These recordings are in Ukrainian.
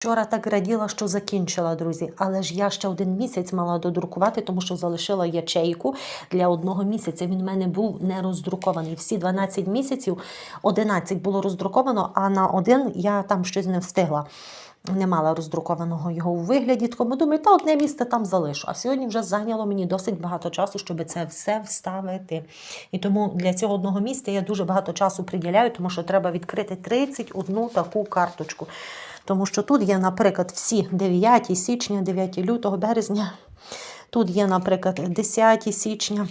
Вчора так раділа, що закінчила, друзі, але ж я ще один місяць мала додрукувати, тому що залишила ячейку для одного місяця. Він в мене був не роздрукований. Всі 12 місяців, 11 було роздруковано, а на один я там щось не встигла. Не мала роздрукованого його у вигляді, тому думаю, та одне місце там залишу. А сьогодні вже зайняло мені досить багато часу, щоб це все вставити. І тому для цього одного місця я дуже багато часу приділяю, тому що треба відкрити 31 таку карточку. Тому що тут є, наприклад, всі 9 січня, 9 лютого, березня. Тут є, наприклад, 10 січня.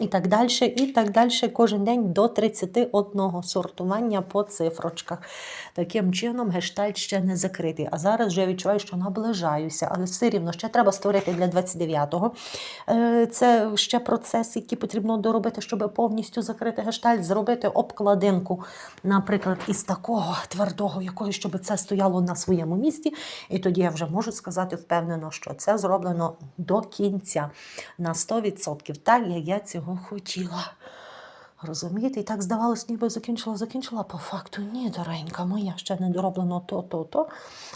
І так далі, і так далі, кожен день до 31 сортування по цифрочках. Таким чином, гештальт ще не закритий. А зараз вже відчуваю, що наближаюся, але все рівно ще треба створити для 29-го. Е, Це ще процес, який потрібно доробити, щоб повністю закрити гештальт, зробити обкладинку, наприклад, із такого твердого, якогось, щоб це стояло на своєму місці. І тоді я вже можу сказати впевнено, що це зроблено до кінця на 100%, так як я цього хотіла. Розумієте, і так здавалось, ніби закінчила, закінчила. По факту ні, доренька моя, ще не дороблено то, то, то.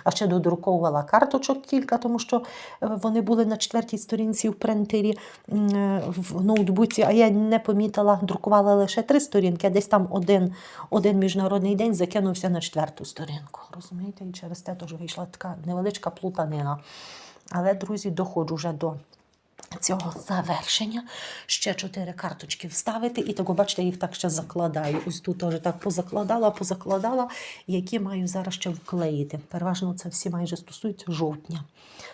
А ще додруковувала карточок кілька, тому що е, вони були на четвертій сторінці в принтері е, в ноутбуці, а я не помітила, друкувала лише три сторінки, а десь там один, один міжнародний день закинувся на четверту сторінку. Розумієте, і через те теж вийшла така невеличка плутанина. Але, друзі, доходжу вже до цього завершення. Ще чотири карточки вставити, і того, бачите, їх так ще закладаю. Ось тут теж так позакладала, позакладала, які маю зараз ще вклеїти. Переважно це всі майже стосуються жовтня.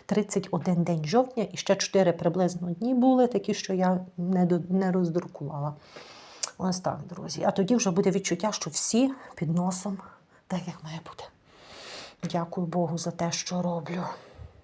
31 день жовтня і ще 4 приблизно дні були, такі, що я не, до- не роздрукувала. Ось так, друзі. А тоді вже буде відчуття, що всі під носом, так як має бути. Дякую Богу за те, що роблю.